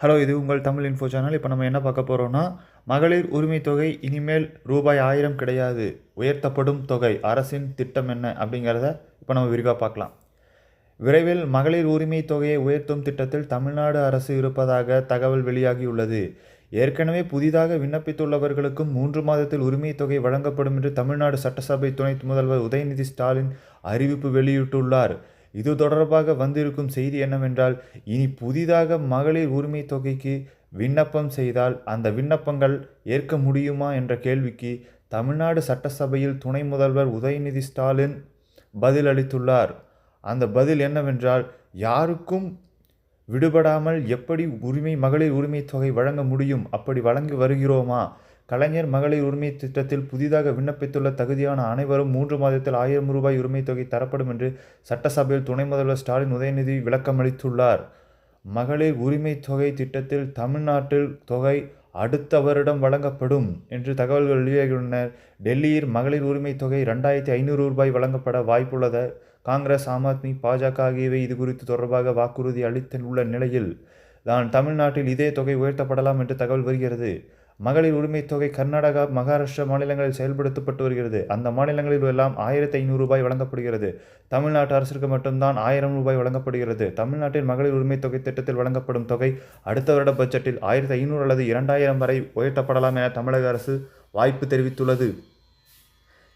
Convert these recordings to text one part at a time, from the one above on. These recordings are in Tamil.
ஹலோ இது உங்கள் தமிழ் இன்ஃபோ சேனல் இப்போ நம்ம என்ன பார்க்க போகிறோம்னா மகளிர் உரிமை தொகை இனிமேல் ரூபாய் ஆயிரம் கிடையாது. உயர்த்தப்படும் தொகை அரசின் திட்டம் என்ன அப்படிங்கிறத இப்போ நம்ம விரிவாக பார்க்கலாம். விரைவில் மகளிர் உரிமை தொகையை உயர்த்தும் திட்டத்தில் தமிழ்நாடு அரசு இருப்பதாக தகவல் வெளியாகியுள்ளது. ஏற்கனவே புதிதாக விண்ணப்பித்துள்ளவர்களுக்கும் மூன்று மாதத்தில் உரிமை தொகை வழங்கப்படும் என்று தமிழ்நாடு சட்டசபை துணை முதல்வர் உதயநிதி ஸ்டாலின் அறிவிப்பு வெளியிட்டுள்ளார். இது தொடர்பாக வந்திருக்கும் செய்தி என்னவென்றால் இனி புதிதாக மகளிர் உரிமை தொகைக்கு விண்ணப்பம் செய்தால் அந்த விண்ணப்பங்கள் ஏற்க முடியுமா என்ற கேள்விக்கு தமிழ்நாடு சட்டசபையில் துணை முதல்வர் உதயநிதி ஸ்டாலின் பதில் அளித்துள்ளார் அந்த பதில் என்னவென்றால் யாருக்கும் விடுபடாமல் எப்படி உரிமை மகளிர் உரிமை தொகை வழங்க முடியும்? அப்படி வழங்கி வருகிறோமா? கலைஞர் மகளிர் உரிமை திட்டத்தில் புதிதாக விண்ணப்பித்துள்ள தகுதியான அனைவரும் மூன்று மாதத்தில் ஆயிரம் ரூபாய் உரிமை தொகை தரப்படும் என்று சட்டசபையில் துணை முதல்வர் ஸ்டாலின் உதயநிதி விளக்கமளித்துள்ளார். மகளிர் உரிமை தொகை திட்டத்தில் தமிழ்நாட்டில் தொகை அடுத்த வருடம் வழங்கப்படும் என்று தகவல்கள் வெளியாகியுள்ளனர் டெல்லியில் மகளிர் உரிமை தொகை ரெண்டாயிரத்தி ஐநூறு ரூபாய் வழங்கப்பட வாய்ப்புள்ளது. காங்கிரஸ் ஆம் ஆத்மி பாஜக ஆகியவை இது குறித்து தொடர்பாக வாக்குறுதி அளித்துள்ள நிலையில் தான் தமிழ்நாட்டில் இதே தொகை உயர்த்தப்படலாம் என்று தகவல் வருகிறது. மகளிர் உரிமை தொகை கர்நாடகா மகாராஷ்டிரா மாநிலங்களில் செயல்படுத்தப்பட்டு வருகிறது. அந்த மாநிலங்களில் எல்லாம் ஆயிரத்தி ஐநூறு ரூபாய் வழங்கப்படுகிறது. தமிழ்நாட்டு அரசிற்கு மட்டும்தான் ஆயிரம் ரூபாய் வழங்கப்படுகிறது. தமிழ்நாட்டில் மகளிர் உரிமை தொகை திட்டத்தில் வழங்கப்படும் தொகை அடுத்த வருட பட்ஜெட்டில் ஆயிரத்தி ஐநூறு அல்லது இரண்டாயிரம் வரை உயர்த்தப்படலாம் என தமிழக அரசு வாய்ப்பு தெரிவித்துள்ளது.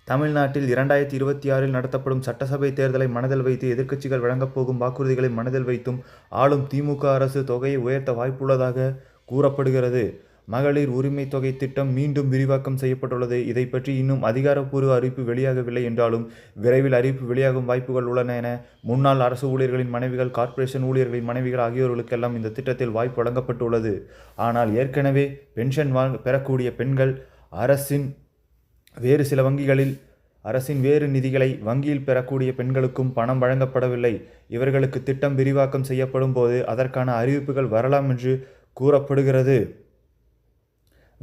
தமிழ்நாட்டில் இரண்டாயிரத்தி இருபத்தி ஆறில் நடத்தப்படும் சட்டசபை தேர்தலை மனதில் வைத்து எதிர்க்கட்சிகள் வழங்கப் போகும் வாக்குறுதிகளை மனதில் வைத்தும் ஆளும் திமுக அரசு தொகையை உயர்த்த வாய்ப்புள்ளதாக கூறப்படுகிறது. மகளிர் உரிமை தொகை திட்டம் மீண்டும் விரிவாக்கம் செய்யப்பட்டுள்ளது. இதை பற்றி இன்னும் அதிகாரப்பூர்வ அறிவிப்பு வெளியாகவில்லை என்றாலும் விரைவில் அறிவிப்பு வெளியாகும் வாய்ப்புகள் உள்ளன என முன்னாள் அரசு ஊழியர்களின் மனைவிகள் கார்ப்பரேஷன் ஊழியர்களின் மனைவிகள் ஆகியோர்களுக்கெல்லாம் இந்த திட்டத்தில் வாய்ப்பு வழங்கப்பட்டுள்ளது. ஆனால் ஏற்கனவே பென்ஷன் வாங்க பெறக்கூடிய பெண்கள் அரசின் வேறு சில வங்கிகளில் அரசின் வேறு நிதிகளை வங்கியில் பெறக்கூடிய பெண்களுக்கும் பணம் வழங்கப்படவில்லை. இவர்களுக்கு திட்டம் விரிவாக்கம் செய்யப்படும் போது அதற்கான அறிவிப்புகள் வரலாம் என்று கூறப்படுகிறது.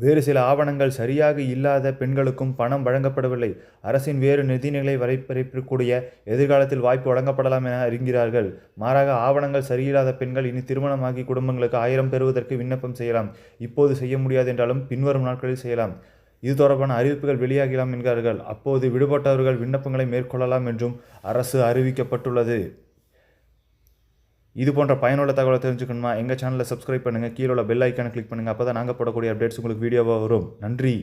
வேறு சில ஆவணங்கள் சரியாக இல்லாத பெண்களுக்கும் பணம் வழங்கப்படவில்லை. அரசின் வேறு நிதிநிலை வரைப்பறிக்கக்கூடிய எதிர்காலத்தில் வாய்ப்பு வழங்கப்படலாம் என அறிகிறார்கள். மாறாக ஆவணங்கள் சரியில்லாத பெண்கள் இனி திருமணமாகி குடும்பங்களுக்கு ஆயிரம் பெறுவதற்கு விண்ணப்பம் செய்யலாம். இப்போது செய்ய முடியாது என்றாலும் பின்வரும் நாட்களில் செய்யலாம். இது தொடர்பான அறிவிப்புகள் வெளியாகலாம் என்கிறார்கள். அப்போது விடுபட்டவர்கள் விண்ணப்பங்களை மேற்கொள்ளலாம் என்றும் அரசு அறிவிக்கப்பட்டுள்ளது. இது போன்ற பயனுள்ள தகவலை தெரிஞ்சுக்கணுமா எங்கள் சேனலை சப்ஸ்கிரைப் பண்ணுங்கள் கீழே உள்ள பெல் ஐக்கானை கிளிக் பண்ணுங்கள் அப்போ தான் நாங்கள் போடக்கூடிய அப்டேட்ஸ் உங்களுக்கு வீடியோவாக வரும். நன்றி.